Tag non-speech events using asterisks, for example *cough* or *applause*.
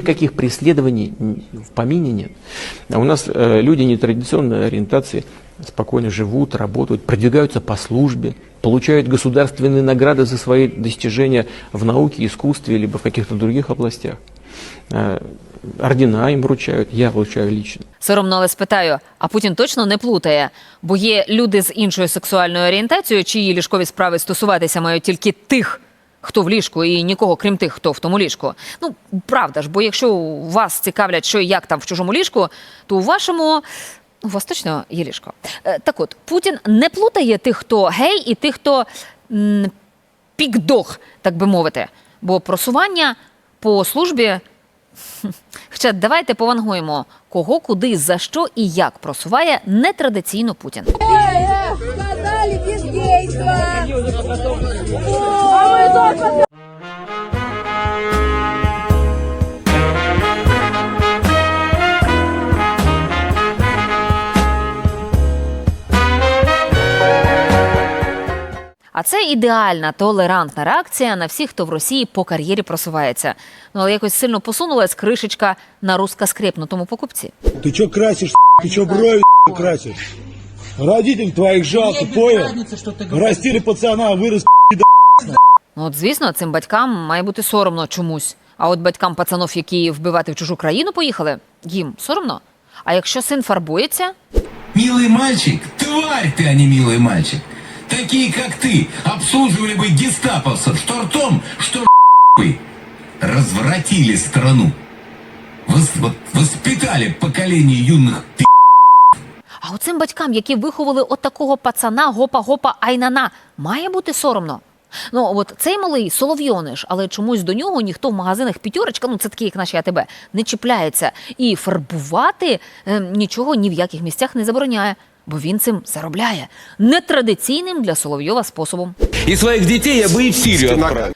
Никаких преследований м, в помине нет. А у нас э, люди нетрадиционной ориентации спокойно живут, работают, продвигаются по службе, получают государственные награды за свои достижения в науке, искусстве, либо в каких-то других областях. Э, ордена им вручают, я вручаю лично. Соромно, але спитаю, а Путін точно не плутає, бо є люди з іншою сексуальною орієнтацією, чиї ліжкові справи стосуватися мають тільки тих, хто в ліжку, і нікого, крім тих, хто в тому ліжку. Ну, правда ж, бо якщо вас цікавлять, що і як там в чужому ліжку, то у вашому. У вас точно є ліжко. Е, Так от, Путін не плутає тих, хто гей, і тих, хто м, пікдог, так би мовити. Бо просування по службі *laughs* Хоча давайте повангуємо, кого, куди, за що і як просуває нетрадиційно Путін. Сказали бездейство! А це ідеальна толерантна реакція на всіх, хто в Росії по кар'єрі просувається. Ну але якось сильно посунулась кришечка на русско-скрепнутому покупці. Ты чё красишь, ты чё брови красишь? Родителей твоих жалко, понял? Растили пацана, вырос Ну от звісно, цим батькам має бути соромно чомусь. А от батькам пацанов, які вбивати в чужу країну поїхали, їм соромно. А якщо син фарбується, Милый мальчик, тварь ты, а не милый мальчик. Такие, как ты, обслуживали бы гестаповцев, что ртом, что х**ой. Развратили страну. Вос- вот воспитали поколение юных пи***. а оцим батькам, які виховали от такого пацана гопа-гопа айнана, має бути соромно. Ну, от цей малий соловйониш, але чомусь до нього ніхто в магазинах п'ятерочка, ну це такі, як наші АТБ, не чіпляється. І фарбувати е, нічого ні в яких місцях не забороняє, бо він цим заробляє нетрадиційним для Соловйова способом. И своих детей я бы и в Сирию.